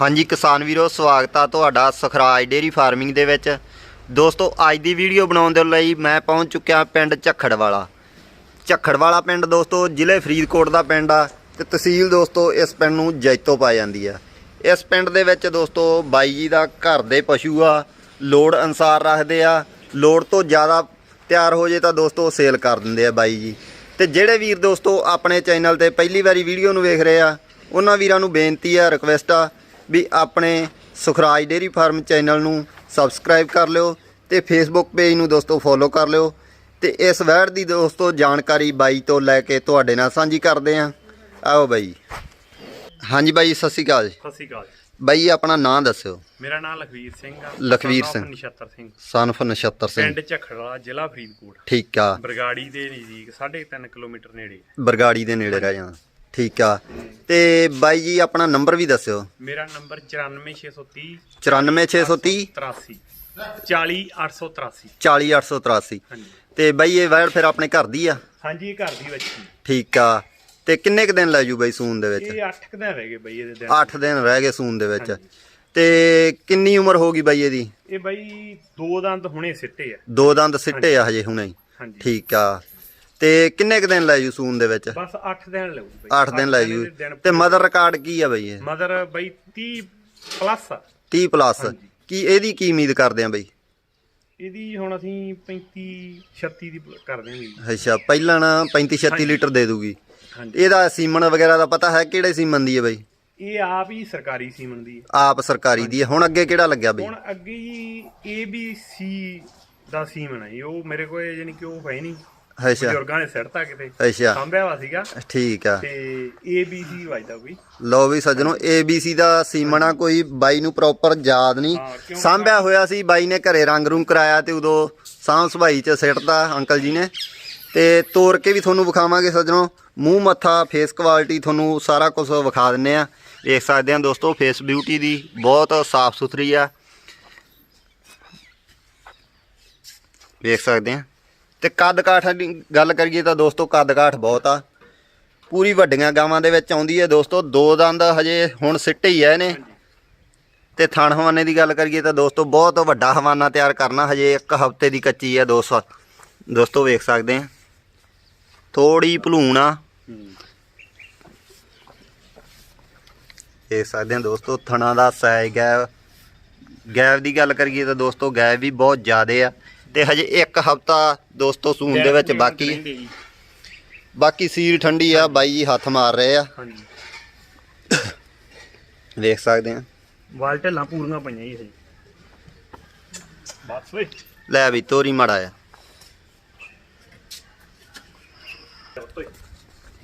ਹਾਂਜੀ ਕਿਸਾਨ ਵੀਰੋ, ਸਵਾਗਤ ਆ ਤੁਹਾਡਾ ਸੁਖਰਾਜ ਡੇਰੀ ਫਾਰਮਿੰਗ ਦੇ ਵਿੱਚ। ਦੋਸਤੋ, ਅੱਜ ਦੀ ਵੀਡੀਓ ਬਣਾਉਣ ਦੇ ਲਈ ਮੈਂ ਪਹੁੰਚ ਚੁੱਕਿਆ ਪਿੰਡ ਝੱਖੜਵਾਲਾ। ਝੱਖੜਵਾਲਾ ਪਿੰਡ ਦੋਸਤੋ, ਜ਼ਿਲ੍ਹੇ ਫਰੀਦਕੋਟ ਦਾ ਪਿੰਡ ਆ ਤੇ ਤਹਿਸੀਲ ਦੋਸਤੋ, ਇਸ ਪਿੰਡ ਨੂੰ ਜੈਤੋ ਪਾ ਜਾਂਦੀ ਆ। ਇਸ ਪਿੰਡ ਦੇ ਵਿੱਚ ਦੋਸਤੋ, ਬਾਈ ਜੀ ਦਾ ਘਰ ਦੇ ਪਸ਼ੂ ਆ, ਲੋੜ ਅਨਸਾਰ ਰੱਖਦੇ ਆ। ਲੋੜ ਤੋਂ ਜ਼ਿਆਦਾ ਤਿਆਰ ਹੋ ਜੇ ਤਾਂ ਦੋਸਤੋ, ਸੇਲ ਕਰ ਦਿੰਦੇ ਆ ਬਾਈ ਜੀ। ਤੇ ਜਿਹੜੇ ਵੀਰ ਦੋਸਤੋ, ਆਪਣੇ ਚੈਨਲ ਤੇ ਪਹਿਲੀ ਵਾਰੀ ਵੀਡੀਓ ਨੂੰ ਵੇਖ ਰਹੇ ਆ, ਉਹਨਾਂ ਵੀਰਾਂ ਨੂੰ ਬੇਨਤੀ ਆ ਰਿਕਵੈਸਟ ਆ ਵੀ ਆਪਣੇ ਸੁਖਰਾਜ ਡੇਰੀ ਫਾਰਮ ਚੈਨਲ ਨੂੰ ਸਬਸਕ੍ਰਾਈਬ ਕਰ ਲਿਓ ਤੇ ਫੇਸਬੁੱਕ ਪੇਜ ਨੂੰ ਦੋਸਤੋ ਫੋਲੋ ਕਰ ਲਿਓ ਤੇ ਇਸ ਵੈੜ ਦੀ ਦੋਸਤੋ ਜਾਣਕਾਰੀ ਬਾਈ ਤੋਂ ਲੈ ਕੇ ਤੁਹਾਡੇ ਨਾਲ ਸਾਂਝੀ ਕਰਦੇ ਆਂ ਆਓ ਬਾਈ। ਹਾਂਜੀ ਬਾਈ ਸਤਿ ਸ਼੍ਰੀ ਅਕਾਲ ਸਤਿ ਸ਼੍ਰੀ ਅਕਾਲ ਬਾਈ ਆਪਣਾ ਨਾਂ ਦੱਸਿਓ। ਮੇਰਾ ਨਾਮ ਲਖਵੀਰ ਸਿੰਘ ਆ। ਲਖਵੀਰ ਸਿੰਘ। ਨਛੱਤਰ ਸਿੰਘ। ਸਨਫ ਨਛੱਤਰ ਸਿੰਘ। ਪਿੰਡ ਝਖੜਾ ਜ਼ਿਲ੍ਹਾ ਫਰੀਦਕੋਟ। ਠੀਕ ਆ। ਬਰਗਾੜੀ ਦੇ ਨਜ਼ਦੀਕ 3.5 ਕਿਲੋਮੀਟਰ ਨੇੜੇ ਬਰਗਾੜੀ ਦੇ ਨੇੜੇ ਰਹਿ ਜਾਣਾ। ਠੀਕ ਆ। ਤੇ ਬਾਈ ਜੀ ਆਪਣਾ ਨੰਬਰ ਵੀ ਦੱਸਿਓ। ਮੇਰਾ ਨੰਬਰ 94630 94630 83 40883 40883 ਹਾਂਜੀ। ਤੇ ਬਾਈ ਇਹ ਵੈੜ ਫਿਰ ਆਪਣੇ ਘਰ ਦੀ ਆ? ਹਾਂਜੀ ਇਹ ਘਰ ਦੀ ਬੱਚੀ। ਠੀਕ ਆ। ਤੇ ਕਿੰਨੇ ਕ ਦਿਨ ਲੈ ਜੂ ਬਾਈ ਸੂਨ ਦੇ ਵਿੱਚ? ਇਹ 8 ਦਿਨ ਰਹਿ ਗਏ ਬਈ ਇਹਦੇ ਦਿਨ। 8 ਦਿਨ ਰਹਿ ਗਏ ਸੂਨ ਦੇ ਵਿੱਚ। ਤੇ ਕਿੰਨੀ ਉਮਰ ਹੋ ਗਈ ਬਾਈ ਇਹਦੀ? ਇਹ ਬਈ ਦੋ ਦੰਦ ਹੁਣੇ ਸਿੱਟੇ ਆ। ਦੋ ਦੰਦ ਸਿੱਟੇ ਆ ਹਜੇ ਹੁਣੇ। ਠੀਕ ਆ। ਤੇ ਕਿੰਨੇ ਕ ਦਿਨ ਲੈ ਜੂ ਸੂਨ ਦੇ ਵਿੱਚ? ਬਸ 8 ਦਿਨ ਲਊ ਬਈ। 8 ਦਿਨ ਲੈ ਜੂ। ਤੇ ਮਦਰ ਰਿਕਾਰਡ ਕੀ ਆ ਬਾਈ ਇਹ? ਮਦਰ ਬਈ 30 ਪਲੱਸ ਆ। 30 ਪਲੱਸ। ਕੀ ਇਹਦੀ ਕੀ ਉਮੀਦ ਕਰਦੇ ਆ ਬਾਈ? ਇਹਦੀ ਹੁਣ ਅਸੀਂ 35 36 ਦੀ ਕਰਦੇ ਹਾਂ ਜੀ ਅੱਛਾ ਪਹਿਲਾਂ ਨਾ 35 36 ਹਾਂਜੀ। ਲੀਟਰ ਦੇ ਦੂਗੀ। ਇਹਦਾ ਸੀਮਨ ਵਗੈਰਾ ਦਾ ਪਤਾ ਹੈ ਕਿਹੜੇ ਸੀਮਨ ਦੀ ਹੈ ਬਾਈ? ਇਹ ਆਪ ਹੀ ਸਰਕਾਰੀ ਸੀਮਨ ਦੀ ਹੈ। ਆਪ ਸਰਕਾਰੀ ਦੀ ਹੈ। ਹੁਣ ਅੱਗੇ ਕਿਹੜਾ ਲੱਗਿਆ ਬਾਈ? ਹੁਣ ਅੱਗੇ ਜੀ ABC ਦਾ ਸੀਮਨ ਹੈ ਉਹ ਮੇਰੇ ਕੋਲ ਯਾਨੀ ਕਿ ਉਹ ਹੈ ਨਹੀਂ। ਅੱਛਾ। ਬਜ਼ੁਰਗਾਂ ਨੇ ਸਿੱਟਤਾ ਕਿਤੇ ਅੱਛਾ। ਸਾਂਭਿਆ ਵਾ ਸੀਗਾ। ਠੀਕ ਆ। ਤੇ ABC ਵੱਜਦਾ ਕੋਈ। ਲਓ ਵੀ ਸੱਜਣੋ ABC ਦਾ ਸੀਮਣਾ ਕੋਈ ਬਾਈ ਨੂੰ ਪ੍ਰੋਪਰ ਯਾਦ ਨਹੀਂ। ਸਾਂਭਿਆ ਹੋਇਆ ਸੀ ਬਾਈ ਨੇ ਘਰੇ ਰੰਗ ਰੂੰਗ ਕਰਾਇਆ ਤੇ ਉਦੋਂ ਸਾਂਭ ਸਭਾਈ ਚ ਸਿੱਟਦਾ ਅੰਕਲ ਜੀ ਨੇ। ਤੇ ਤੋੜ ਕੇ ਵੀ ਤੁਹਾਨੂੰ ਵਿਖਾਵਾਂਗੇ ਸੱਜਣੋ ਮੂੰਹ ਮੱਥਾ ਫੇਸ ਕੁਆਲਿਟੀ ਤੁਹਾਨੂੰ ਸਾਰਾ ਕੁਝ ਵਿਖਾ ਦਿੰਨੇ ਆ। ਦੇਖ ਸਕਦੇ ਆ ਦੋਸਤੋ ਫੇਸ ਬਿਊਟੀ ਦੀ ਬਹੁਤ ਸਾਫ਼ ਸੁਥਰੀ ਆ। ਵੇਖ ਸਕਦੇ ਆ। ਤੇ ਕੱਦ ਕਾਠ ਦੀ ਗੱਲ ਕਰੀਏ ਤਾਂ ਦੋਸਤੋ ਕੱਦ ਕਾਠ ਬਹੁਤ ਆ। ਪੂਰੀ ਵੱਡੀਆਂ ਗਾਵਾਂ ਦੇ ਵਿੱਚ ਆਉਂਦੀ ਹੈ ਦੋਸਤੋ। ਦੋ ਦੰਦ ਹਜੇ ਹੁਣ ਸਿੱਟੇ ਹੀ ਐ ਨੇ ਤੇ ਥਣ ਹਵਾਨੇ ਦੀ ਗੱਲ ਕਰੀਏ ਤਾਂ ਦੋਸਤੋ ਬਹੁਤ ਵੱਡਾ ਹਵਾਨਾ ਤਿਆਰ ਕਰਨਾ ਹਜੇ ਇੱਕ ਹਫ਼ਤੇ ਦੀ ਕੱਚੀ ਹੈ ਦੋਸਤੋ ਦੋਸਤੋ ਵੇਖ ਸਕਦੇ ਆ। ਥੋੜੀ ਭਲੂਣ ਆ। ਦੇਖ ਸਕਦੇ ਆ ਦੋਸਤੋ ਥਣਾ ਦਾ ਸਾਈਜ਼ ਗੈਵ ਗੈਵ ਦੀ ਗੱਲ ਕਰੀਏ ਤਾਂ ਦੋਸਤੋ ਗੈਵ ਵੀ ਬਹੁਤ ਜ਼ਿਆਦੇ ਆ। ਤੇ ਹਜੇ ਇੱਕ ਹਫ਼ਤਾ ਦੋਸਤੋ ਸੂਨ ਦੇ ਵਿੱਚ ਬਾਕੀ ਬਾਕੀ ਸੀਲ ਠੰਡੀ ਆ ਬਾਈ ਜੀ ਹੱਥ ਮਾਰ ਰਹੇ ਆ। ਹਾਂਜੀ। ਵੇਖ ਸਕਦੇ ਆ। ਵਾਲ ਢੱਲਾਂ ਪੂਰੀਆਂ ਪਈਆਂ ਜੀ ਹਜੇ। ਬਸ ਵੇ ਲੈ ਵੀ ਤੋਰੀ ਮੜਾ ਆ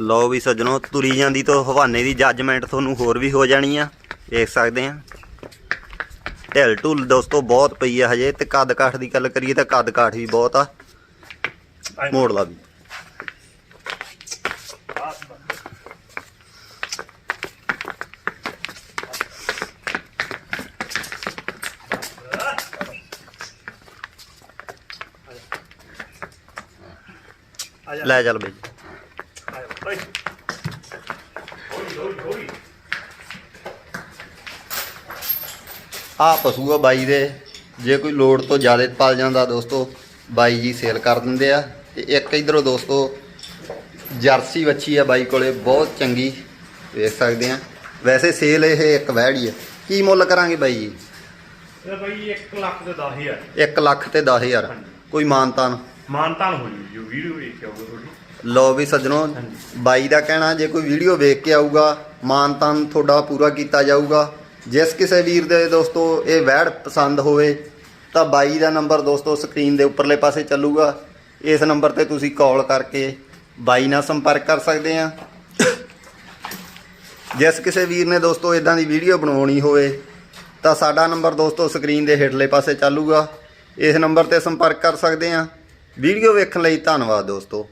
ਲਓ ਵੀ ਸੱਜਣੋ ਤੁਰੀ ਜਾਂਦੀ ਤੋਂ ਹਵਾਨੇ ਦੀ ਜੱਜਮੈਂਟ ਤੁਹਾਨੂੰ ਹੋਰ ਵੀ ਹੋ ਜਾਣੀ ਆ। ਵੇਖ ਸਕਦੇ ਆ। ਢਿੱਲ ਢੁੱਲ ਦੋਸਤੋ ਬਹੁਤ ਪਈ ਆ ਹਜੇ, ਤੇ ਕੱਦ ਕਾਠ ਦੀ ਗੱਲ ਕਰੀਏ ਤਾਂ ਕੱਦ ਕਾਠ ਵੀ ਬਹੁਤ ਆ। ਮੋੜ ਲਾ ਵੀ। ਲੈ ਚੱਲ ਬਈ। ਆ ਜਾ ਓਏ ਹੌਲੀ ਹੌਲੀ ਹੌਲੀ ਆ ਪਸ਼ੂ ਆ ਬਾਈ ਦੇ। ਜੇ ਕੋਈ ਲੋੜ ਤੋਂ ਜ਼ਿਆਦਾ ਪਲ ਜਾਂਦਾ ਦੋਸਤੋ ਬਾਈ ਜੀ ਸੇਲ ਕਰ ਦਿੰਦੇ ਆ। ਤੇ ਇੱਕ ਇਧਰੋਂ ਦੋਸਤੋ ਜਰਸੀ ਵੱਛੀ ਆ ਬਾਈ ਕੋਲੇ ਬਹੁਤ ਚੰਗੀ ਵੇਖ ਸਕਦੇ ਆ। ਵੈਸੇ ਸੇਲ ਇਹ ਇੱਕ ਵਹਿੜੀ ਆ। ਕੀ ਮੁੱਲ ਕਰਾਂਗੇ ਬਾਈ ਜੀ? ਇਹ ਬਈ 1 ਲੱਖ ਤੇ 10000 1 ਲੱਖ ਤੇ 10000 ਹਾਂਜੀ। ਕੋਈ ਮਾਨਤਾਨ? ਮਾਨਤਾਨ ਹੋ ਜੂ ਜੋ ਵੀਡੀਓ ਵੇਖ ਕੇ ਆਊਗਾ ਤੁਹਾਡੀ। ਲੋ ਵੀ ਸੱਜਣੋ। ਬਾਈ ਦਾ ਕਹਿਣਾ ਜੇ ਕੋਈ ਵੀਡੀਓ ਵੇਖ ਕੇ ਆਊਗਾ ਮਾਨਤਾਨ ਤੁਹਾਡਾ ਪੂਰਾ ਕੀਤਾ ਜਾਊਗਾ। ਜਿਸ ਕਿਸੇ ਵੀਰ ਦੇ ਦੋਸਤੋ ਇਹ ਵੈੜ ਪਸੰਦ ਹੋਵੇ, ਤਾਂ ਬਾਈ ਦਾ ਨੰਬਰ ਦੋਸਤੋ ਸਕਰੀਨ ਦੇ ਉੱਪਰਲੇ ਪਾਸੇ ਚੱਲੂਗਾ। ਇਸ ਨੰਬਰ ਤੇ ਤੁਸੀਂ ਕਾਲ ਕਰਕੇ ਬਾਈ ਨਾਲ ਸੰਪਰਕ ਕਰ ਸਕਦੇ ਆ। ਜਿਸ ਕਿਸੇ ਵੀਰ ਨੇ ਦੋਸਤੋ ਇਦਾਂ ਦੀ ਵੀਡੀਓ ਬਣਾਉਣੀ ਹੋਵੇ, ਤਾਂ ਸਾਡਾ ਨੰਬਰ ਦੋਸਤੋ ਸਕਰੀਨ ਦੇ ਹੇਠਲੇ ਪਾਸੇ ਚੱਲੂਗਾ। ਇਸ ਨੰਬਰ ਤੇ ਸੰਪਰਕ ਕਰ ਸਕਦੇ ਆ। ਵੀਡੀਓ ਵੇਖਣ ਲਈ ਧੰਨਵਾਦ ਦੋਸਤੋ।